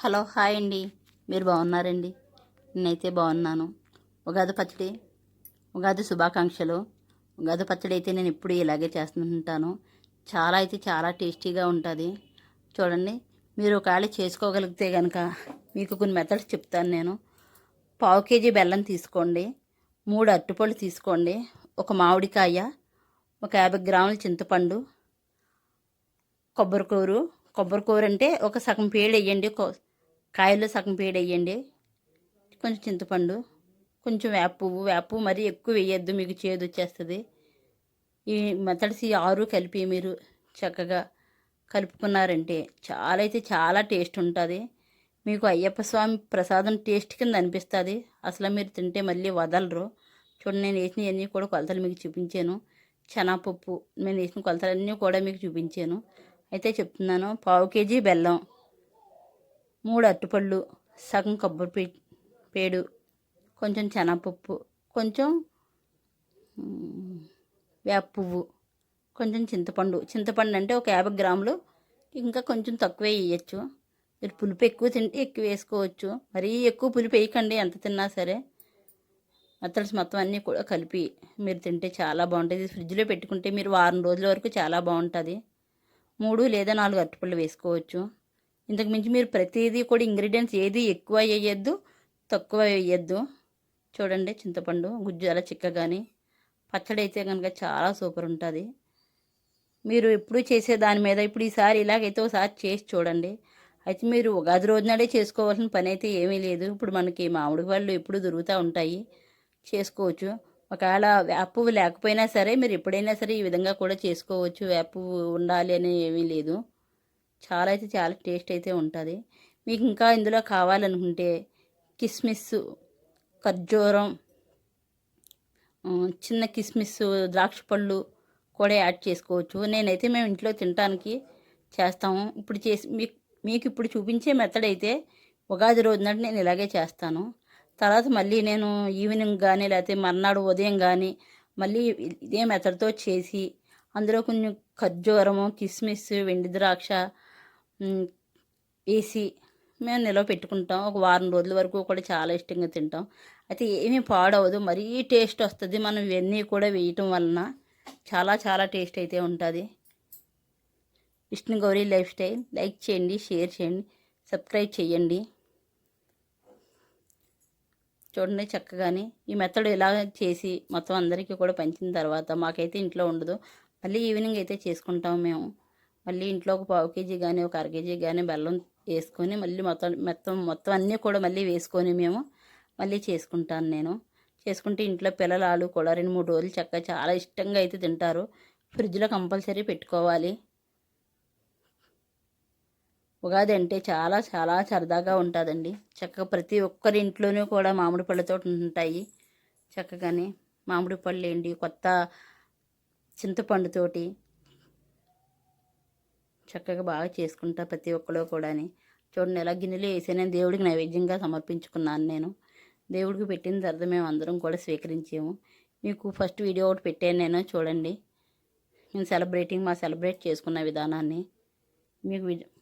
Hello hi అండి. మీరు బాగున్నారండి? నేనైతే బాగున్నాను. ఉగాది పచ్చడి ఉగాది శుభాకాంక్షలు. ఉగాది పచ్చడి అయితే నేను ఎప్పుడు ఇలాగే చేస్తుంటాను. చాలా అయితే చాలా టేస్టీగా ఉంటుంది. చూడండి మీరు ఒకవేళ చేసుకోగలిగితే కనుక మీకు కొన్ని మెథడ్స్ చెప్తాను నేను. పావు కేజీ బెల్లం తీసుకోండి. మూడు అరటిపళ్ళు తీసుకోండి. ఒక మామిడికాయ ఒక యాభై గ్రాముల చింతపండు కొబ్బరికూరు. కొబ్బరికూర అంటే ఒక సగం పేడు వేయండి కొ- కాయల్లో సగం పేడు వేయండి కొంచెం చింతపండు కొంచెం వేప పువ్వు వేప పువ్వు మరీ ఎక్కువ వేయద్దు మీకు చేదు వచ్చేస్తుంది. ఈ మెథడ్స్ ఈ ఆరు కలిపి మీరు చక్కగా కలుపుకున్నారంటే చాలా అయితే చాలా టేస్ట్ ఉంటుంది. మీకు అయ్యప్ప స్వామి ప్రసాదం టేస్ట్ కింద అనిపిస్తుంది. అసలు మీరు తింటే మళ్ళీ వదలరు. చూడండి నేను వేసినవన్నీ కూడా కొలతలు మీకు చూపించాను. చెనాపప్పు నేను వేసిన కొలతలన్నీ కూడా మీకు చూపించాను. అయితే చెప్తున్నాను పావు కేజీ బెల్లం. మూడు అరటిపళ్ళు సగం కొబ్బరి పే పేడు కొంచెం శనగపప్పు కొంచెం వేప పువ్వు కొంచెం చింతపండు. చింతపండు అంటే ఒక యాభై గ్రాములు. ఇంకా కొంచెం తక్కువే వేయచ్చు మీరు పులుపు ఎక్కువ తింటే ఎక్కువ వేసుకోవచ్చు. మరీ ఎక్కువ పులుపు వేయకండి ఎంత తిన్నా సరే. మెత్తడ్స్ మొత్తం అన్నీ కూడా కలిపి మీరు తింటే చాలా బాగుంటుంది. ఫ్రిడ్జ్లో పెట్టుకుంటే మీరు వారం రోజుల వరకు చాలా బాగుంటుంది. మూడు లేదా నాలుగు అరటిపళ్ళు వేసుకోవచ్చు. ఇంతకు మించి మీరు ప్రతిదీ కూడా ఇంగ్రీడియంట్స్ ఏది ఎక్కువ వేయద్దు తక్కువ వేయద్దు. చూడండి చింతపండు గుజ్జు అలా చిక్కగాని పచ్చడి అయితే కనుక చాలా సూపర్ ఉంటుంది. మీరు ఎప్పుడు చేసే దాని మీద ఇప్పుడు ఈసారి ఇలాగైతే ఒకసారి చేసి చూడండి. అయితే మీరు ఉగాది రోజునాడే చేసుకోవాల్సిన పని అయితే ఏమీ లేదు. ఇప్పుడు మనకి మామిడి పళ్ళు ఎప్పుడు దొరుకుతూ ఉంటాయి. చేసుకోవచ్చు. ఒకవేళ వేప పువ్వు లేకపోయినా సరే మీరు ఎప్పుడైనా సరే ఈ విధంగా కూడా చేసుకోవచ్చు. వేప పువ్వు ఉండాలి అని ఏమీ లేదు. చాలా అయితే చాలా టేస్ట్ అయితే ఉంటుంది. మీకు ఇంకా ఇందులో కావాలనుకుంటే కిస్మిస్ ఖర్జూరం చిన్న కిస్మిస్ ద్రాక్ష పళ్ళు కూడా యాడ్ చేసుకోవచ్చు. నేనైతే మేము ఇంట్లో తినడానికి చేస్తాము. ఇప్పుడు చేసి మీకు మీకు ఇప్పుడు చూపించే మెథడ్ అయితే ఉగాది రోజు నేను ఇలాగే చేస్తాను. తర్వాత మళ్ళీ నేను ఈవినింగ్ కానీ లేకపోతే మర్నాడు ఉదయం కానీ మళ్ళీ ఇదే మెథడ్తో చేసి అందులో కొంచెం ఖర్జూరము కిస్మిస్ వెండి ద్రాక్ష వేసి మేము నిలవ పెట్టుకుంటాం. ఒక వారం రోజుల వరకు కూడా చాలా ఇష్టంగా తింటాం. అయితే ఏమీ పాడవదు. మరీ టేస్ట్ వస్తుంది. మనం ఇవన్నీ కూడా వేయటం వలన చాలా చాలా టేస్ట్ అయితే ఉంటుంది. Vishnu Gauri lifestyle. Like చేయండి షేర్ చేయండి సబ్స్క్రైబ్ చేయండి. చూడండి చక్కగానే ఈ మెథడ్ ఇలా చేసి మొత్తం అందరికీ కూడా పంచిన తర్వాత మాకైతే ఇంట్లో ఉండదు. మళ్ళీ ఈవినింగ్ అయితే చేసుకుంటాం మేము. మళ్ళీ ఇంట్లో ఒక పావు కేజీ కానీ ఒక అర కేజీ కానీ బెల్లం వేసుకొని మళ్ళీ మొత్తం మొత్తం మొత్తం అన్నీ కూడా మళ్ళీ వేసుకొని మేము మళ్ళీ చేసుకుంటాను నేను. చేసుకుంటే ఇంట్లో పిల్లలు ఆలు కూడా రెండు మూడు రోజులు చక్కగా చాలా ఇష్టంగా అయితే తింటారు. ఫ్రిడ్జ్లో కంపల్సరీ పెట్టుకోవాలి. ఉగాది అంటే చాలా చాలా సరదాగా ఉంటుందండి. చక్కగా ప్రతి ఒక్కరి ఇంట్లోనూ కూడా మామిడి పళ్ళతో ఉంటాయి. చక్కగానే మామిడి పళ్ళు ఏంటి కొత్త చింతపండుతోటి చక్కగా బాగా చేసుకుంటా ప్రతి ఒక్కరు కూడాని. చూడండి ఎలా గిన్నెలో వేసి నేను దేవుడికి నైవేద్యంగా సమర్పించుకున్నాను నేను. దేవుడికి పెట్టిన తర్వాత మేము అందరం కూడా స్వీకరించాము. మీకు ఫస్ట్ వీడియో ఒకటి పెట్టాను నేను చూడండి. నేను సెలబ్రేటింగ్ మా సెలబ్రేట్ చేసుకున్న విధానాన్ని. మీకు వి-